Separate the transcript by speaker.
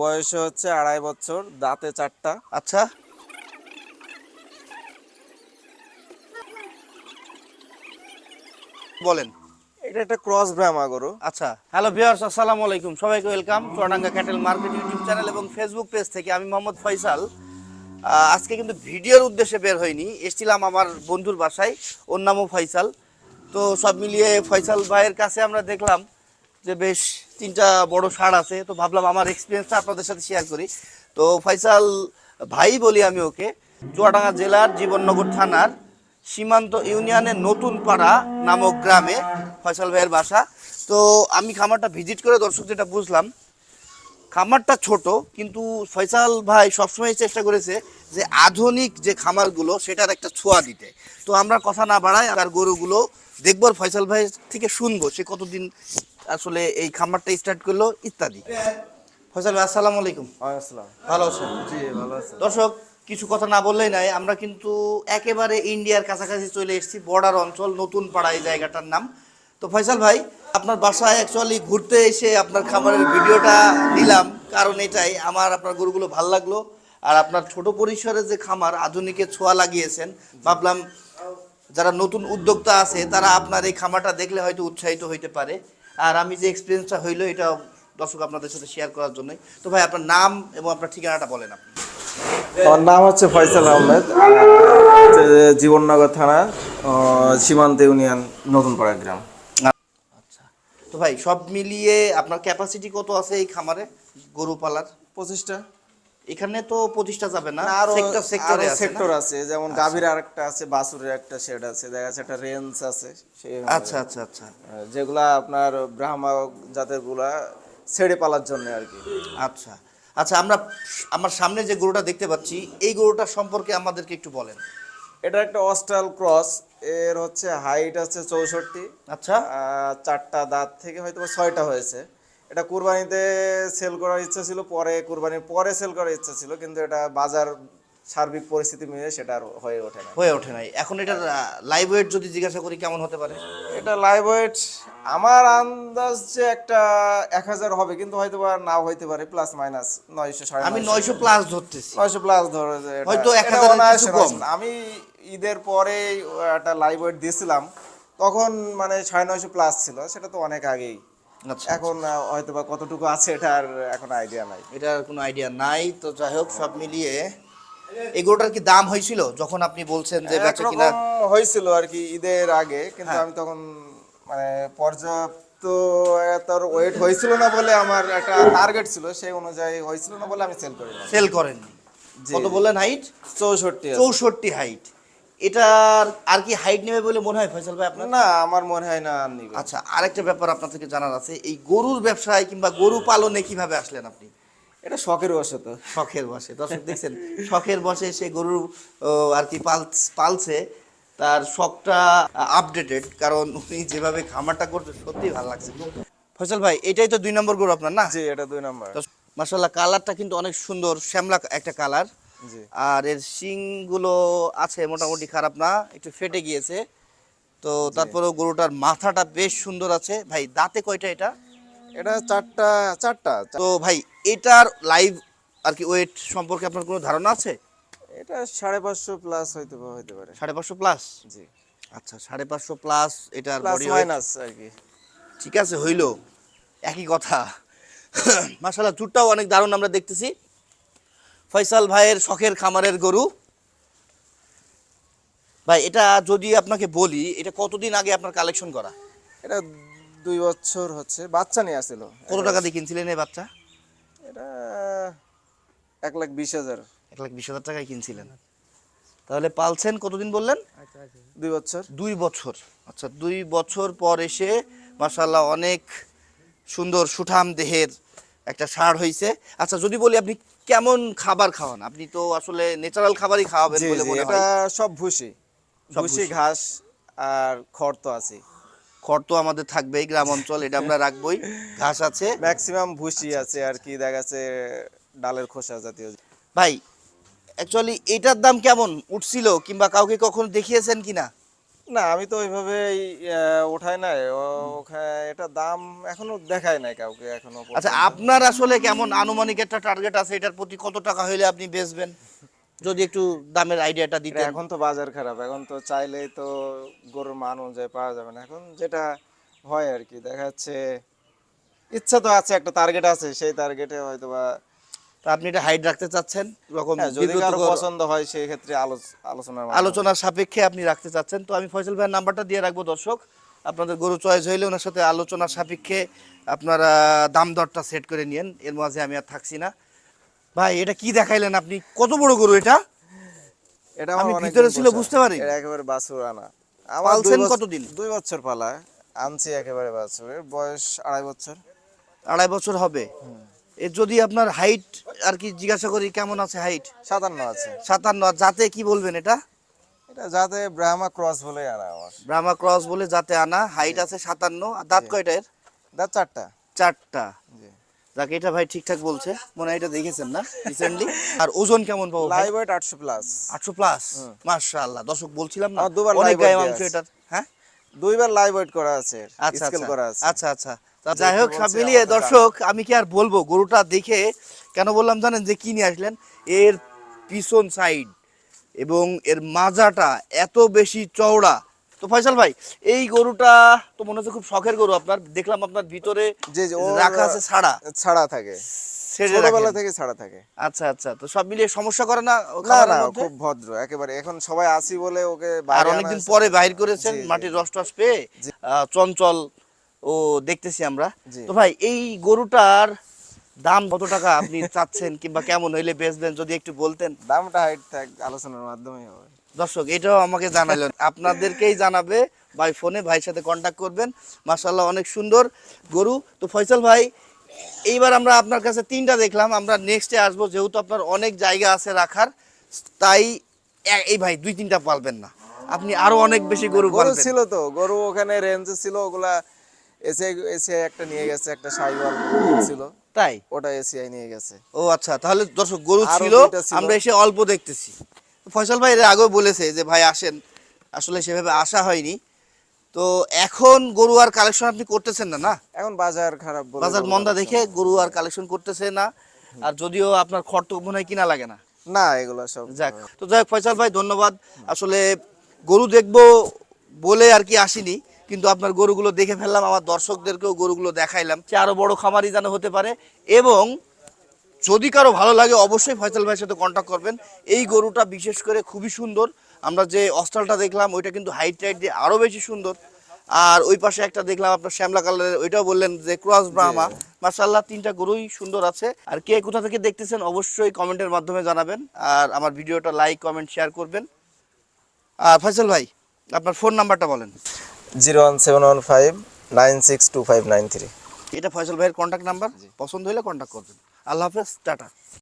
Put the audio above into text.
Speaker 1: বয়স হচ্ছে আড়াই বছর দাঁতে চারটা।
Speaker 2: আচ্ছা। বলেন।
Speaker 1: এটা একটা ক্রস ব্রাহ্মা গরু
Speaker 2: আচ্ছা। হ্যালো ভিউয়ার্স আসসালামু আলাইকুম। সবাইকে welcome. Chuadanga cattle market YouTube channel এবং ফেসবুক পেজ থেকে আমি মোহাম্মদ ফয়সাল। আজকে কিন্তু ভিডিওর উদ্দেশ্যে বের হয়নি এসেছিলাম আমার বন্ধুর বাসায় ওর নামও ফয়সাল। তো সব মিলিয়ে ফয়সাল ভাইয়ের কাছে আমরা দেখলাম যে বেশ তিনটা বড় সার আছে, তো ভাবলাম আমার এক্সপিরিয়েন্সটা আপনাদের সাথে শেয়ার করি। তো ফয়সাল ভাই বলি আমি ওকে, চুয়াডাঙ্গা জেলার জীবননগর থানার সীমান্ত ইউনিয়নের নতুন পাড়া নামক গ্রামে, ফয়সাল ভাইয়ের বাসা। তো আমি খামারটা ভিজিট করে দর্শক যেটা বুঝলাম, খামারটা ছোট, কিন্তু ফয়সাল ভাই সবসময় চেষ্টা করেছে যে আধুনিক যে খামারগুলো, সেটার একটা ছোঁয়া দিতে। তো আমরা কথা না বাড়াই আর গরুগুলো দেখব ফয়সাল ভাই থেকে শুনব, সে কতদিন আসলে এই খামারটা স্টার্ট করল ইত্যাদি। ফয়সাল ভাই আসসালামু আলাইকুম।
Speaker 1: আসসালাম।
Speaker 2: ভালো আছেন?
Speaker 1: জি ভালো আছে।
Speaker 2: দর্শক কিছু কথা না বললেই নাই আমরা কিন্তু একেবারে ইন্ডিয়ার কাছাকাছি চলে এসেছি বর্ডার অঞ্চল নতুন পাড়া এই জায়গাটার নাম। তো ফয়সাল ভাই আপনার বাসায় অ্যাকচুয়ালি ঘুরতে এসে আপনার খামারের ভিডিওটা নিলাম কারণ এটাই আমার আপনার গরুগুলো ভালো লাগল আর আপনার ছোট পরিসরে যে খামার আধুনিকের ছোঁয়া লাগিয়েছেন ভাবলাম যারা নতুন উদ্যোক্তা আছে তারা আপনার এই খামারটা দেখলে হয়তো উৎসাহিত হইতে পারে। আর আমি যে এক্সপিরিয়েন্সটা হইল এটা দর্শক আপনাদের সাথে শেয়ার করার জন্য তো ভাই আপনার নাম এবং আপনার ঠিকানাটা বলেন আপনি।
Speaker 1: আমার নাম হচ্ছে ফয়সাল আহমেদ জীবননগর থানা সীমান্ত ইউনিয়ন নতুনপাড়া গ্রাম।
Speaker 2: আচ্ছা। তো ভাই সব মিলিয়ে আপনার ক্যাপাসিটি কত আছে এই খামারে? গরু পালার
Speaker 1: পঁচিশটা।
Speaker 2: এখানে তো প্রতিষ্ঠা যাবে না
Speaker 1: আরও
Speaker 2: সেক্টর সেক্টরে আছে
Speaker 1: যেমন গাভীর আরেকটা আছে বাসুরের একটা শেড আছে দেখা যাচ্ছে একটা রেঞ্জ আছে
Speaker 2: আচ্ছা আচ্ছা আচ্ছা।
Speaker 1: যেগুলা আপনার ব্রাহ্মা জাতেরগুলা ছেড়ে পালার জন্য আর কি।
Speaker 2: আচ্ছা আচ্ছা আমরা আমার সামনে যে গরুটা দেখতে পাচ্ছি এই গরুটা সম্পর্কে আমাদেরকে একটু বলেন।
Speaker 1: এটা একটা অস্ট্রাল ক্রস এর হচ্ছে হাইট আছে চৌষট্টি
Speaker 2: আচ্ছা।
Speaker 1: চারটা দাঁত থেকে হয়তো ছয়টা হয়েছে। এটা কুরবানিতে সেল করার ইচ্ছা ছিল পরে কুরবানির পরে সেল করার ইচ্ছা ছিল কিন্তু এটা বাজার সার্বিক পরিস্থিতি মিলে সেটা আর হয়ে ওঠে না
Speaker 2: হয়ে ওঠে নাই। এখন এটার লাইভ ওয়েট যদি জিজ্ঞাসা করি কেমন হতে পারে?
Speaker 1: এটা লাইভ ওয়েট আমার আন্দাজ যে একটা এক হাজার হবে কিন্তু হয়তো বা নাও হইতে পারে প্লাস মাইনাস নয়শো সাড়ে
Speaker 2: আমি নয়শো। প্লাস ধরতেছি।
Speaker 1: নয়শো প্লাস ধরে
Speaker 2: হয়তো এক
Speaker 1: এটা। আমি ঈদের পরে একটা লাইভ ওয়েট দিয়েছিলাম তখন মানে সাড়ে নয়শো প্লাস ছিল সেটা তো অনেক আগেই। এখন আহ, হয়তো বা কতটুকু আছে এটা আর এখন আইডিয়া নাই।
Speaker 2: এটার কোনো আইডিয়া নাই। তো যাই হোক সব মিলিয়ে এই গরুটার কি দাম হয়েছিল? যখন আপনি বলছেন যে বেচে কিনা
Speaker 1: হয়েছিল আর কি ঈদের আগে কিন্তু
Speaker 2: হ্যাঁ।
Speaker 1: আমি তখন মানে পর্যাপ্ত তোর ওয়েট হয়েছিল না বলে আমার একটা টার্গেট ছিল সেই অনুযায়ী হয়েছিল না বলে আমি সেল করিলাম
Speaker 2: সেল করেন। কত বললেন হাইট
Speaker 1: চৌষট্টি
Speaker 2: চৌষট্টি হাইট এটার আর কি হাইট নেবে বলে মনে হয় ফয়সাল ভাই আপনার?
Speaker 1: না আমার মনে হয় না
Speaker 2: আচ্ছা আরেকটা ব্যাপার আপনার থেকে জানার আছে এই গরুর ব্যবসায় কিংবা গরু পালনে কীভাবে আসলেন আপনি?
Speaker 1: এটা শখের বসে তো।
Speaker 2: শখের বসে। দর্শক দেখছেন শখের বসে সে গরু আর কি পালস পালছে তার শখটা আপডেটেড কারণ উনি যেভাবে খামারটা করছে সত্যি ভালো লাগছে। ফয়সাল ভাই এটাই তো দুই নম্বর গরু আপনার না?
Speaker 1: জি এটা দুই নম্বর।
Speaker 2: মাসাল্লাহ কালারটা কিন্তু অনেক সুন্দর শ্যামলা একটা কালার আর এর শিংগুলো আছে মোটামুটি খারাপ না একটু ফেটে গিয়েছে। তো তারপরেও গরুটার মাথাটা বেশ সুন্দর আছে। ভাই দাঁতে কয়টা এটা?
Speaker 1: এটা চারটা চারটা।
Speaker 2: তো ভাই এটার লাইভ আর কি ওয়েট সম্পর্কে আপনার কোনো ধারণা আছে?
Speaker 1: এটা সাড়ে পাঁচশো প্লাস হইতে হইতে পারে।
Speaker 2: সাড়ে পাঁচশো প্লাস
Speaker 1: জি।
Speaker 2: আচ্ছা সাড়ে পাঁচশো প্লাস এটার weight।
Speaker 1: মাইনাস আর কি।
Speaker 2: ঠিক আছে হইল। একই কথা। মাসাল্লাহ চুটটাও অনেক দারুণ আমরা দেখতেছি। ফয়সাল ভাইয়ের শখের খামারের গরু। ভাই এটা যদি আপনাকে বলি এটা কতদিন আগে আপনার কালেকশন করা?
Speaker 1: এটা দুই বছর হচ্ছে। বাচ্চা নিয়ে আসছিল।
Speaker 2: কত টাকা দিয়ে কিনছিলেন এই বাচ্চা?
Speaker 1: এটা এক লাখ বিশ হাজার।
Speaker 2: এক লাখ বিশ হাজার টাকায় কিনছিলেন। তাহলে পালছেন কতদিন বললেন?
Speaker 1: দুই বছর।
Speaker 2: দুই বছর। আচ্ছা দুই বছর পর এসে মাসাল্লাহ অনেক সুন্দর সুঠাম দেহের একটা সার হয়েছে আচ্ছা যদি বলি আপনি কেমন খাবার খাওয়ান? আপনি তো আসলে ন্যাচারাল খাবারই খাওয়াবেন বলে মনে
Speaker 1: এটা
Speaker 2: হয়।
Speaker 1: সব ভুসি
Speaker 2: সব
Speaker 1: ভুসি
Speaker 2: ভুসি।
Speaker 1: ঘাস আর খড় তো আছে
Speaker 2: খড় তো আমাদের থাকবেই গ্রাম অঞ্চল এটা আমরা রাখবই। ঘাস আছে।
Speaker 1: ম্যাক্সিমাম ভুসি আছে আর কি দেখা যাচ্ছে ডালের খোসা জাতীয়।
Speaker 2: ভাই অ্যাকচুয়ালি এটার দাম কেমন? উঠছিল কিংবা কাউকে কখনো দেখিয়েছেন কিনা?
Speaker 1: না আমি তো ওইভাবে ওঠাই নাই। ওখানে এটা দাম এখনও দেখায় নাই কাউকে এখনও
Speaker 2: আচ্ছা আপনার আসলে কেমন আনুমানিক একটা টার্গেট আছে? এটার প্রতি কত টাকা হইলে আপনি বেচবেন? যদি একটু দামের আইডিয়াটা দিতেন।
Speaker 1: এখন তো বাজার খারাপ। এখন তো চাইলেই তো গরুর মান অনুযায়ী পাওয়া যাবে না। এখন যেটা হয় আর কি দেখা যাচ্ছে ইচ্ছা তো আছে একটা টার্গেট আছে সেই টার্গেটে হয়তো বা
Speaker 2: তা আপনি এটা হাইট রাখতে চাচ্ছেন? এরকম
Speaker 1: হ্যাঁ, যদি
Speaker 2: কারও
Speaker 1: পছন্দ হয় সেই ক্ষেত্রে আলোচ- আলোচনার
Speaker 2: সাপেক্ষে আপনি রাখতে চাচ্ছেন। তো আমি ফয়সাল ভাইয়ের নাম্বারটা দিয়ে রাখব দর্শক। আপনাদের গরু চয়েস হইলে ওনার সাথে আলোচনার সাপেক্ষে আপনারা দাম দরটা সেট করে নিয়েন। এর মাঝে আমি আর থাকছি না। ভাই এটা কি দেখাইলেন আপনি? কত বড় গরু এটা?
Speaker 1: এটা
Speaker 2: আমি ভিতরে ছিল বুঝতে পারি।
Speaker 1: এটা একেবারে বাছুর আনা।
Speaker 2: পালছেন কতদিন?
Speaker 1: দুই বছর পালা। আনছি একেবারে বাছুরের। বয়স আড়াই বছর।
Speaker 2: আড়াই বছর হবে। যদি আপনার হাইট আর কি জিজ্ঞাসা করি কেমন আছে হাইট
Speaker 1: সাতান্ন আছে।
Speaker 2: সাতান্ন যাতে কি বলবেন এটা?
Speaker 1: এটা যাতে ব্রাহ্মা ক্রস বলে আনা
Speaker 2: ব্রাহ্মা ক্রস বলে যাতে আনা হাইট আছে সাতান্ন আর দাঁত কয়টা এর?
Speaker 1: দাঁত চারটা।
Speaker 2: চারটা। যাকে এটা ভাই ঠিকঠাক বলছে মনে হয় এটা দেখেছেন না রিসেন্টলি আর ওজন কেমন পাবো
Speaker 1: লাইভ ওয়েট আটশো প্লাস
Speaker 2: আটশো প্লাস মাশাআল্লাহ দর্শক বলছিলাম না।
Speaker 1: দুবার
Speaker 2: মাংস
Speaker 1: দেয়া
Speaker 2: এটার হ্যাঁ?
Speaker 1: দুইবার লাইভ ওয়েট করা আছে
Speaker 2: আচ্ছা
Speaker 1: স্কেল
Speaker 2: আচ্ছা।
Speaker 1: করা আছে।
Speaker 2: আচ্ছা আচ্ছা। তা যাই হোক সব মিলিয়ে দর্শক আমি কি আর বলব গরুটা দেখে কেন বললাম জানেন যে কি নিয়ে আসলেন? এর পিছন সাইড এবং এর মাজাটা এত বেশি চওড়া। তো ফয়সাল ভাই এই গরুটা তো মনে হচ্ছে খুব শখের গরু আপনার। দেখলাম আপনার ভিতরে
Speaker 1: জি
Speaker 2: রাখা আছে ছাড়া।
Speaker 1: ছাড়া থাকে। ছোটবেলা থেকে ছাড়া থাকে।
Speaker 2: আচ্ছা আচ্ছা তো সব মিলিয়ে সমস্যা করে না ও
Speaker 1: না না খুব ভদ্র। একেবারে এখন সবাই আসি বলে ওকে
Speaker 2: আর
Speaker 1: বাইরে
Speaker 2: অনেকদিন পরে বাইর করেছেন
Speaker 1: জি, জি।
Speaker 2: মাটির রস টস পেয়ে আহ, চঞ্চল ও দেখতেছি আমরা। তো ভাই এই গরুটার দাম কত টাকা আপনি চাচ্ছেন কিংবা কেমন হইলে বেচবেন যদি একটু বলতেন?
Speaker 1: দামটা হাইট থাক আলোচনার মাধ্যমেই হবে।
Speaker 2: দর্শক এটাও আমাকে জানালেন আপনাদেরকেই জানাবে ভাই ফোনে ভাইয়ের সাথে কন্ট্যাক্ট করবেন। মাশাল্লাহ অনেক সুন্দর গরু। তো ফয়সাল ভাই এইবার আমরা আপনার কাছে তিনটা দেখলাম। আমরা নেক্সটে আসব যেহেতু আপনার অনেক জায়গা আছে রাখার। তাই এই ভাই দুই তিনটা পালবেন না। আপনি আরও অনেক বেশি গরু
Speaker 1: গরু ছিল তো গরু ওখানে রেঞ্জে ছিল ওগুলা এসে এসে একটা নিয়ে গেছে একটা সাইওয়াল ছিল।
Speaker 2: তাই?
Speaker 1: ওটা এসিআই নিয়ে গেছে।
Speaker 2: ও আচ্ছা তাহলে দর্শক গরু ছিল আমরা এসে অল্প দেখতেছি। ফয়সাল ভাই এর আগেও বলেছে যে ভাই আসেন। আসলে সেভাবে আসা হয়নি। তো এখন গরু আর কালেকশন আপনি করতেছেন না না?
Speaker 1: এখন বাজার খারাপ
Speaker 2: বাজার মন্দা দেখে গরু আর কালেকশন করতেছে না। আর যদিও আপনার তো মনে হয় কিনা লাগে না।
Speaker 1: না এগুলো সব
Speaker 2: যাক তো যাই ফয়সাল ভাই ধন্যবাদ। আসলে গরু দেখব বলে আর কি আসিনি। কিন্তু আপনার গরুগুলো দেখে ফেললাম আমার দর্শকদেরকেও গরুগুলো দেখাইলাম যে আরও বড় খামারই যেন হতে পারে। এবং যদি কারও ভালো লাগে অবশ্যই ফয়সাল ভাইয়ের সাথে কন্ট্যাক্ট করবেন। এই গরুটা বিশেষ করে খুবই সুন্দর। আমরা যে অস্টালটা দেখলাম ওইটা কিন্তু হাইট টাইট দিয়ে আরও বেশি সুন্দর। আর ওই পাশে একটা দেখলাম আপনার শ্যামলা কালারের ওইটাও বললেন যে ক্রস ব্রাহ্মা মার্শাল্লাহ তিনটা গরুই সুন্দর আছে। আর কে কোথা থেকে দেখতেছেন অবশ্যই কমেন্টের মাধ্যমে জানাবেন। আর আমার ভিডিওটা লাইক কমেন্ট শেয়ার করবেন। আর ফয়সাল ভাই আপনার ফোন নাম্বারটা বলেন।
Speaker 1: Zero one seven one five nine six two five nine three.
Speaker 2: এটা ফয়সল ভাইয়ের কন্ট্যাক্ট নাম্বার পছন্দ হলে কন্ট্যাক্ট করবেন। আল্লাহ হাফেজ টাটা।